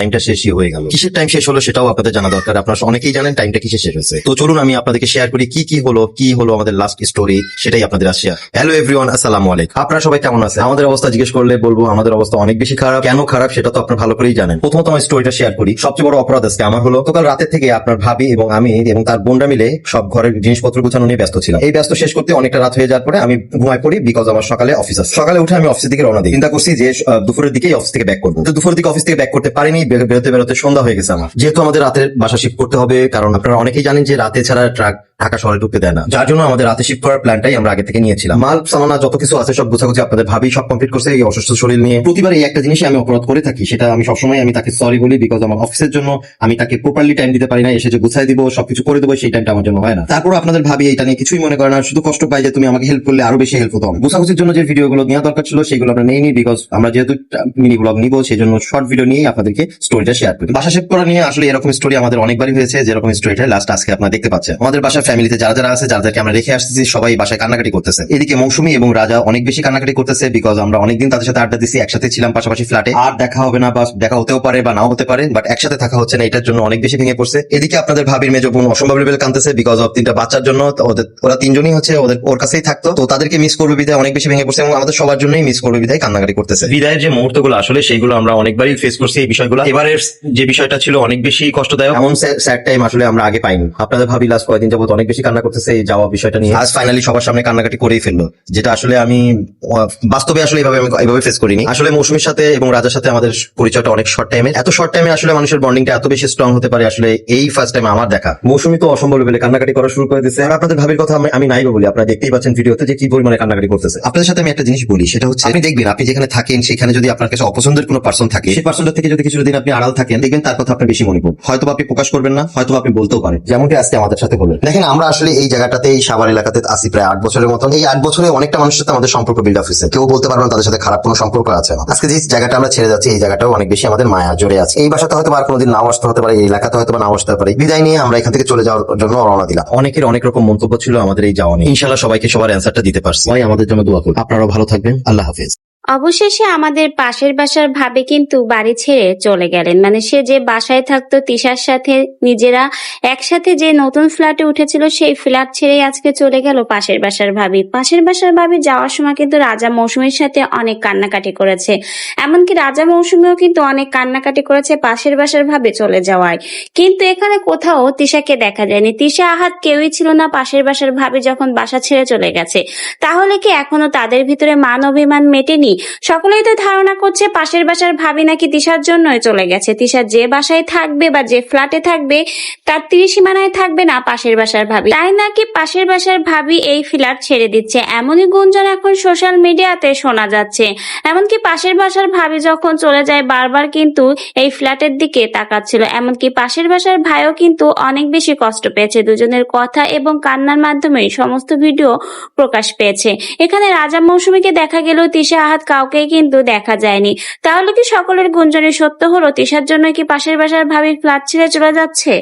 টাইমটা শেষই হয়ে গেল। কিসের টাইম শেষ হলো সেটাও আপনাদের জানা দরকার। আপনারা অনেকেই জানেন টাইমটা কিসে শেষ হয়েছে। তো চলুন আমি আপনাদেরকে শেয়ার করি কি কি হলো কি হলো আমাদের লাস্ট স্টোরি সেটাই আপনাদের আজ হ্যালো এভরিওয়ান আসসালামু আলাইকুম। আপনারা সবাই কেমন আছে আমাদের অবস্থা জিজ্ঞেস করলে বলব, আমাদের অবস্থা অনেক বেশি খারাপ। কেন খারাপ সেটা তো আপনারা ভালো করেই জানেন। প্রথমত আমার স্টোরিটা শেয়ার করি। সবচেয়ে বড় অপরাধ আজকে আমার হলো, গতকাল রাতের থেকে আপনার ভাবি এবং আমি এবং তার বোনরা মিলে সব ঘরের জিনিসপত্র গুছানো নিয়ে ব্যস্ত ছিলাম। এই ব্যস্ত শেষ করতে অনেকটা রাত হয়ে যাওয়ার পরে আমি ঘুমায় পড়ি বিকজ আমার সকালে অফিস আছে। সকালে উঠে আমি অফিসের দিকে রওনা দিই। চিন্তা করছি যে দুপুরের দিকেই অফিস থেকে ব্যাক করব। তো দুপুরের দিকে অফিস থেকে ব্যাক করতে পারিনি বেরোতে বেরোতে সন্ধ্যা হয়ে গেছে আমার। যেহেতু আমাদের রাতের বাসা শিফট করতে হবে, কারণ আপনারা অনেকেই জানেন যে রাতে ছাড়া ট্রাক ঢাকা শহরে ঢুকতে দেয় না। যার জন্য আমাদের রাতে শিফট করার প্ল্যানটাই আমরা আগে থেকে নিয়েছিলাম। মাল, সামানা, যত কিছু আছে, সব গোছাগুছি আপনাদের ভাবি সব কমপ্লিট করছে। এই অসুস্থ শরীর নিয়ে প্রতিবার এই একটা জিনিসই আমি অপরাধ করে থাকি। সেটা আমি সবসময় আমি তাকে সরি বলি বিকজ আমার অফিসের জন্য আমি তাকে প্রপারলি টাইম দিতে পারি না। এসে যে গুছাই দিব, সবকিছু করে দেবো, সেই টাইমটা আমার জন্য হয় না। তারপর আপনাদের ভাবি এটা নিয়ে কিছুই মনে করে না। শুধু কষ্ট পাই যে তুমি আমাকে হেল্প করলে আরও বেশি হেল্প হতো। গুছাগুছির জন্য যে ভিডিওগুলো নেওয়া দরকার ছিল, সেগুলো আমরা নেইনি বিকজ আমরা যেহেতু মিনি ব্লগ নিব সেই জন্য শর্ট ভিডিও নিয়ে আপনাদেরকে স্টোরিটা শেয়ার করি। বাসা শেপ করা নিয়ে আসলে এরকম স্টোরি আমাদের অনেকবারই হয়েছে। যেরকম স্টোরিটা লাস্ট আজকে আপনারা দেখতে পাচ্ছেন। আমাদের বাসার ফ্যামিলিতে যারা যারা আছে যাদেরকে আমরা রেখে আসতেছি সবাই বাসায় কান্নাকাটি করতেছে। এদিকে মৌসুমী এবং রাজা অনেক বেশি কান্নাকাটি করতেছে বিকজ আমরা অনেকদিন তাদের সাথে আড্ডা দিচ্ছি একসাথে ছিলাম পাশাপাশি ফ্ল্যাটে আর দেখা হবে না বা দেখা হতেও পারে বা নাও হতে পারে বাট একসাথে থাকা হচ্ছে না এটার জন্য অনেক বেশি ভেঙে পড়ছে। এদিকে আপনাদের ভাবির মেজ বোন অসম্ভব লেভেল কানতেছে বিকজ অফ তিনটা বাচ্চার জন্য ওদের ওরা তিনজনই হচ্ছে ওদের ওর কাছেই থাকতো। তো তাদেরকে মিস করবে বিদায় অনেক বেশি ভেঙে পড়ছে এবং আমাদের সবার জন্যই মিস করবে বিদায় কান্নাকাটি করতেছে। বিদায়ের যে মুহূর্তগুলো আসলে সেইগুলো আমরা অনেকবারই ফেস করছি এই বিষয়গুলো। এবারের যে বিষয়টা ছিল অনেক বেশি কষ্টদায়ক। এমন স্যাড টাইম আসলে আমরা আগে পাইনি। আপনাদের ভাবি লাস্ট কয়েকদিন যাবত অনেক বেশি কান্না করতেছে এই যাওয়া বিষয়টা নিয়ে। আজ ফাইনালি সবার সামনে কান্নাকাটি করেই ফেলল যেটা আসলে আমি বাস্তবে আসলে এইভাবে আমি এইভাবে ফেস করিনি। আসলে মৌসুমীর সাথে এবং রাজার সাথে আমাদের পরিচয়টা অনেক শর্ট টাইমে এত শর্ট টাইমে আসলে মানুষের বন্ডিংটা এত বেশি স্ট্রং হতে পারে আসলে এই ফার্স্ট টাইম আমার দেখা। মৌসুমী তো অসম্ভব লেভেলে কান্নাকাটি করা শুরু করে দিচ্ছে আর আপনাদের ভাবির কথা আমি- নাই বলি আপনারা দেখতেই পাচ্ছেন ভিডিওতে যে কি পরিমাণে কান্নাকাটি করতেছে। আপনাদের সাথে আমি একটা জিনিস বলি সেটা হচ্ছে আপনি দেখবেন আপনি যেখানে থাকেন সেখানে যদি আপনার কাছে অপছন্দের কোনো পার্সন থাকে সেই পার্সনটা থেকে যদি কিছুদিন আপনি আড়াল থাকেন দেখবেন তার কথা আপনার বেশি মনে পড়বে হয়তো আপনি প্রকাশ করবেন না হয়তো আপনি বলতেও পারেন। যেমনটি আজকে আমাদের সাথে হলো। দেখেন আমরা আসলে এই জায়গাটাতে, এই সাভার এলাকাতে আসি প্রায় আট বছরের মতন। এই আট বছরে অনেকটা মানুষের সাথে আমাদের সম্পর্ক বিল্ড আপ হয়েছে। কেউ বলতে পারবে না তাদের সাথে খারাপ কোনো সম্পর্ক আছে। আজকে যে জায়গাটা আমরা ছেড়ে যাচ্ছি, এই জায়গাটাও অনেক বেশি আমাদের মায়া জড়ে আছে। এই বাসাতে হয়তো আর কোনোদিন নাও আসতে হতে পারে, এই এলাকাতে হয়তো নাও আসতে পারে। বিদায় নিয়ে আমরা এখান থেকে চলে যাওয়ার জন্য রওনা দিলাম। অনেকের অনেক রকম মন্তব্য ছিল আমাদের এই যাওয়া নিয়ে। ইনশাল্লাহ সবাইকে সবার অ্যান্সারটা দিতে পারছি। সবাই আমাদের জন্য দোয়া করুন। আপনারাও ভালো থাকবেন। আল্লাহ হাফেজ। অবশেষে আমাদের পাশের বাসার ভাবে কিন্তু বাড়ি ছেড়ে চলে গেলেন। মানে সে যে বাসায় থাকতো, তিশার সাথে নিজেরা একসাথে যে নতুন ফ্ল্যাটে উঠেছিল, সেই ফ্ল্যাট ছেড়েই আজকে চলে গেল পাশের বাসার ভাবি। পাশের বাসার ভাবি যাওয়ার সময় কিন্তু রাজা মৌসুমীর সাথে অনেক কান্নাকাটি করেছে। এমনকি রাজা মৌসুমীও কিন্তু অনেক কান্নাকাটি করেছে পাশের বাসার ভাবে চলে যাওয়ায়। কিন্তু এখানে কোথাও তিশাকে দেখা যায়নি। তিশা আহাত কেউই ছিল না পাশের বাসার ভাবি যখন বাসা ছেড়ে চলে গেছে। তাহলে কি এখনও তাদের ভিতরে মান অভিমান মেটেনি? সকলেই তো ধারণা করছে পাশের বাসার ভাবি নাকি তিশার জন্যই চলে গেছে। তিশা যে বাসায় থাকবে বা যে ফ্ল্যাটে থাকবে, তার ত্রিসীমানায় থাকবে না পাশের বাসার ভাবি। তাই নাকি পাশের বাসার ভাবি এই ফ্ল্যাট ছেড়ে দিচ্ছে? এমনই গুঞ্জন এখন সোশ্যাল মিডিয়াতে শোনা যাচ্ছে। এমনকি পাশের বাসার ভাবি যখন চলে যায়, বারবার কিন্তু এই ফ্ল্যাটের দিকে তাকাচ্ছিল। এমনকি পাশের বাসার ভাইও কিন্তু অনেক বেশি কষ্ট পেয়েছে। দুজনের কথা এবং কান্নার মাধ্যমে সমস্ত ভিডিও প্রকাশ পেয়েছে। এখানে রাজা মৌসুমীকে দেখা গেলেও তিশা আহাত কাউকেই কিন্তু দেখা যায়নি। তাহলে কি সকলের গুঞ্জনে সত্য হলো? তিশার জন্য কি পাশের বাসার ভাবি ফ্ল্যাট ছেড়ে চলে যাচ্ছে?